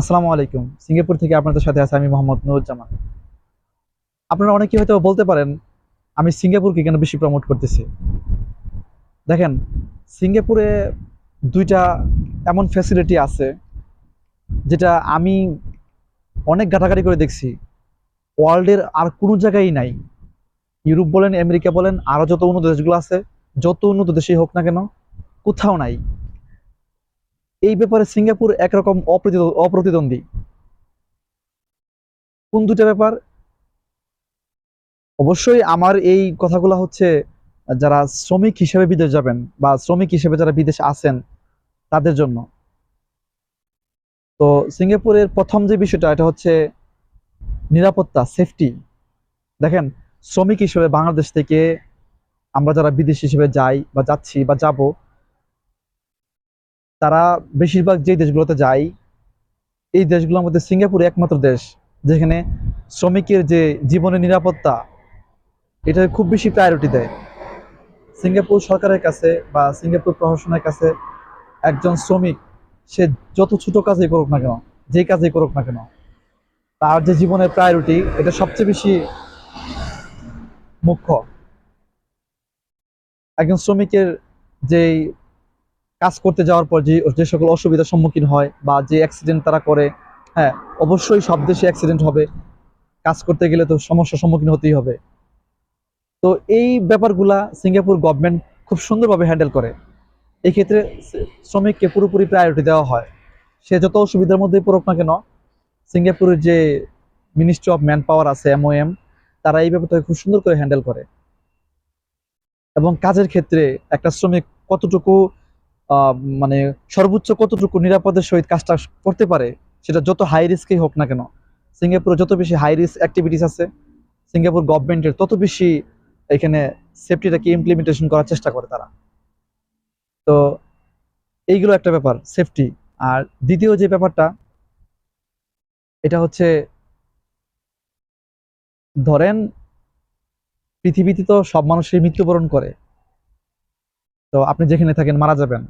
আসসালামু আলাইকুম। সিঙ্গাপুর থেকে আপনাদের সাথে আছে আমি মোহাম্মদ নুরুজ্জামান। আপনারা অনেকে হয়তো বলতে পারেন, আমি সিঙ্গাপুরকে কেন বেশি প্রমোট করতেছি? দেখেন, সিঙ্গাপুরে দুইটা এমন ফ্যাসিলিটি আছে, যেটা আমি অনেক ঘাটাঘাটি করে দেখছি। ওয়ার্ল্ডের আর কোনো জায়গায় নাই। ইউরোপ বলেন, আমেরিকা বলেন আরও যত উন্নত দেশগুলো আছে, যত উন্নত দেশেই হোক না কেন, কোথাও নাই। এই ব্যাপারে সিঙ্গাপুর একরকম অপ্রতিদ- অপ্রতিদ্বন্দ্বী। কোন দুটা ব্যাপার? অবশ্যই আমার এই কথাগুলো হচ্ছে, যারা শ্রমিক হিসেবে বিদেশ যাবেন বা শ্রমিক হিসেবে যারা বিদেশ আছেন, তাদের জন্য। তো সিঙ্গাপুরের প্রথম যে বিষয়টা, এটা হচ্ছে নিরাপত্তা সেফটি দেখেন, শ্রমিক হিসেবে বাংলাদেশ থেকে আমরা যারা বিদেশ হিসেবে যাই বা যাচ্ছি বা যাব তারা বেশিরভাগ যে দেশগুলোতে যায়, এই দেশগুলোর মধ্যে সিঙ্গাপুর একমাত্র দেশ, যেখানে শ্রমিকের যে জীবনের নিরাপত্তা, এটা খুব বেশি প্রায়োরিটি দেয়। সিঙ্গাপুর সরকারের কাছে বা সিঙ্গাপুর প্রশাসনের কাছে একজন শ্রমিক, সে যত ছোট কাজই করুক না কেন, যে কাজই করুক না কেন, তার যে জীবনের প্রায়োরিটি এটা সবচেয়ে বেশি মুখ্য। একজন শ্রমিকের যেই কাজ করতে যাওয়ার পর যে যে সকল অসুবিধার সম্মুখীন হয় বা যে অ্যাক্সিডেন্ট তারা করে হ্যাঁ অবশ্যই সব দেশে অ্যাক্সিডেন্ট হবে। কাজ করতে গেলে তো সমস্যার সম্মুখীন হতেই হবে। তো এই ব্যাপারগুলা সিঙ্গাপুর গভর্নমেন্ট খুব সুন্দরভাবে হ্যান্ডেল করে। এই ক্ষেত্রে শ্রমিককে পুরোপুরি প্রায়োরিটি দেওয়া হয়। সে যত অসুবিধার মধ্যেই পড়ুক না কেন, সিঙ্গাপুরের যে মিনিস্ট্রি অফ ম্যান পাওয়ার আছে এমওএম তারা এই ব্যাপারটাকে খুব সুন্দর করে হ্যান্ডেল করে। এবং কাজের ক্ষেত্রে একটা শ্রমিক কতটুকু মানে সর্বোচ্চ কতটুকু নিরাপদের সহিত কাজটা করতে পারে, সেটা যত হাই রিস্কই হোক না কেন, সিঙ্গাপুরে যত বেশি হাই রিস্ক অ্যাক্টিভিটিস আছে, সিঙ্গাপুর গভর্নমেন্টের তত বেশি এখানে সেফটিটাকে ইমপ্লিমেন্টেশন করার চেষ্টা করে তারা। তো এইগুলো একটা ব্যাপার সেফটি আর দ্বিতীয় যে ব্যাপারটা, এটা হচ্ছে ধরেন পৃথিবীতে তো সব মানুষই মৃত্যুবরণ করে, তো আপনি যেখানে থাকেন মারা যাবেন।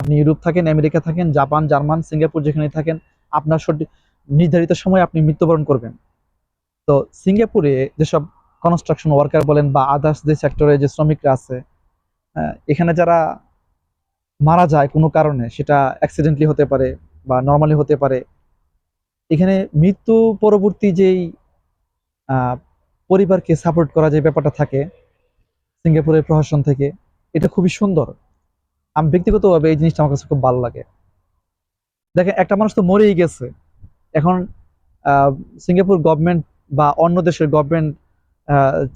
আপনি ইউরোপ থাকেন, আমেরিকা থাকেন, জাপান, জার্মান, সিঙ্গাপুর যেখানে থাকেন, আপনার সঠিক নির্ধারিত সময় আপনি মৃত্যুবরণ করবেন। তো সিঙ্গাপুরে যেসব কনস্ট্রাকশন ওয়ার্কার বলেন বা আদার্স যে সেক্টরে যে শ্রমিকরা আছে এখানে যারা মারা যায় কোনো কারণে, সেটা অ্যাক্সিডেন্টলি হতে পারে বা নর্মালি হতে পারে, এখানে মৃত্যু পরবর্তী যেই পরিবারকে সাপোর্ট করা যে ব্যাপারটা থাকে, সিঙ্গাপুরের প্রশাসন থেকে, এটা খুবই সুন্দর। আমি ব্যক্তিগতভাবে এই জিনিসটা আমার কাছে খুব ভালো লাগে। দেখেন, একটা মানুষ তো মরেই গেছে। এখন সিঙ্গাপুর গভর্নমেন্ট বা অন্য দেশের গভর্নমেন্ট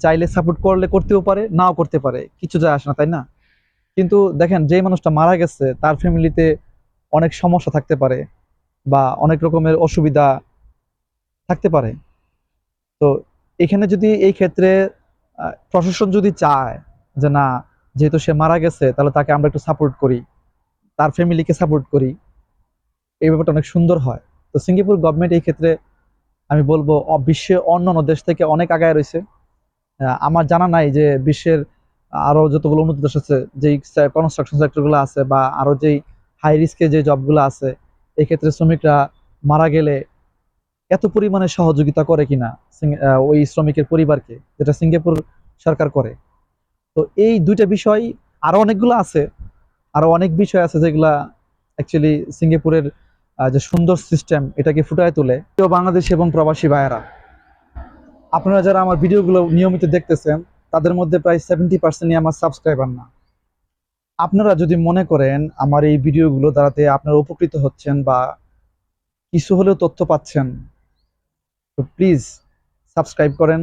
চাইলে সাপোর্ট করলে করতেও পারে, নাও করতে পারে। কিছু যায় আসে না, তাই না? কিন্তু দেখেন যে মানুষটা মারা গেছে, তার ফ্যামিলিতে অনেক সমস্যা থাকতে পারে বা অনেক রকমের অসুবিধা থাকতে পারে। তো এখানে যদি এই ক্ষেত্রে প্রশাসন যদি চায় যে না যেহেতু সে মারা গেছে, তাহলে তাকে আমরা একটু সাপোর্ট করি। তার ফ্যামিলিকে সাপোর্ট করি। এই ব্যাপারটা অনেক সুন্দর হয়। তো সিঙ্গাপুর গভর্নমেন্ট এই ক্ষেত্রে আমি বলব বিশ্বে অন্যান্য দেশ থেকে অনেক আগায় রয়েছে। আমার জানা নাই যে বিশ্বের আরও যতগুলো উন্নত দেশ আছে, যেই কনস্ট্রাকশন সেক্টরগুলো আছে বা আরও যেই হাই রিস্কে যে জবগুলো আছে, এই ক্ষেত্রে শ্রমিকরা মারা গেলে এত পরিমাণে সহযোগিতা করে কিনা ওই শ্রমিকের পরিবারকে, যেটা সিঙ্গাপুর সরকার করে। তো এই দুইটা বিষয় আরও অনেকগুলো আছে, আরও অনেক বিষয় আছে যেগুলা অ্যাকচুয়ালি সিঙ্গাপুরের যে সুন্দর সিস্টেম এটাকে ফুটায় তোলে। প্রিয় বাংলাদেশ এবং প্রবাসী ভাইয়েরা, আপনারা যারা আমার ভিডিওগুলো নিয়মিত দেখতেছেন, তাদের মধ্যে প্রায় সেভেন্টি পার্সেন্টই আমার সাবস্ক্রাইবার না। আপনারা যদি মনে করেন আমার এই ভিডিওগুলো দ্বারাতে আপনারা উপকৃত হচ্ছেন বা কিছু হলেও তথ্য পাচ্ছেন, তো প্লিজ সাবস্ক্রাইব করেন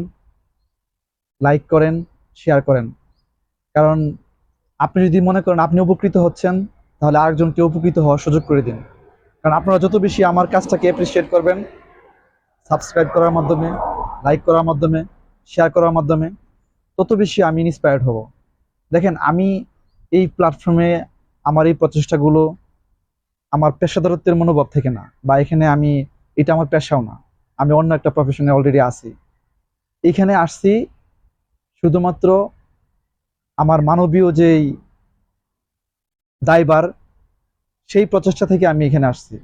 লাইক করেন শেয়ার করেন। কারণ আপনি যদি মনে করেন আপনি উপকৃত হচ্ছেন, তাহলে আরেকজনকে উপকৃত হওয়ার সুযোগ করে দিন। কারণ আপনারা যত বেশি আমার কাজটাকে অ্যাপ্রিসিয়েট করবেন সাবস্ক্রাইব করার মাধ্যমে লাইক করার মাধ্যমে শেয়ার করার মাধ্যমে, তত বেশি আমি ইন্সপায়ার্ড হব। দেখেন, আমি এই প্ল্যাটফর্মে আমার এই প্রচেষ্টাগুলো আমার পেশাদারত্বের মনোভাব থেকে না, বা এখানে আমি, এটা আমার পেশাও না। আমি অন্য একটা প্রফেশনে অলরেডি আছি। এখানে আসছি শুধুমাত্র আমার মানবীয় যেই দায়বার সেই প্রচেষ্টা থেকে আমি এখানে আসছি।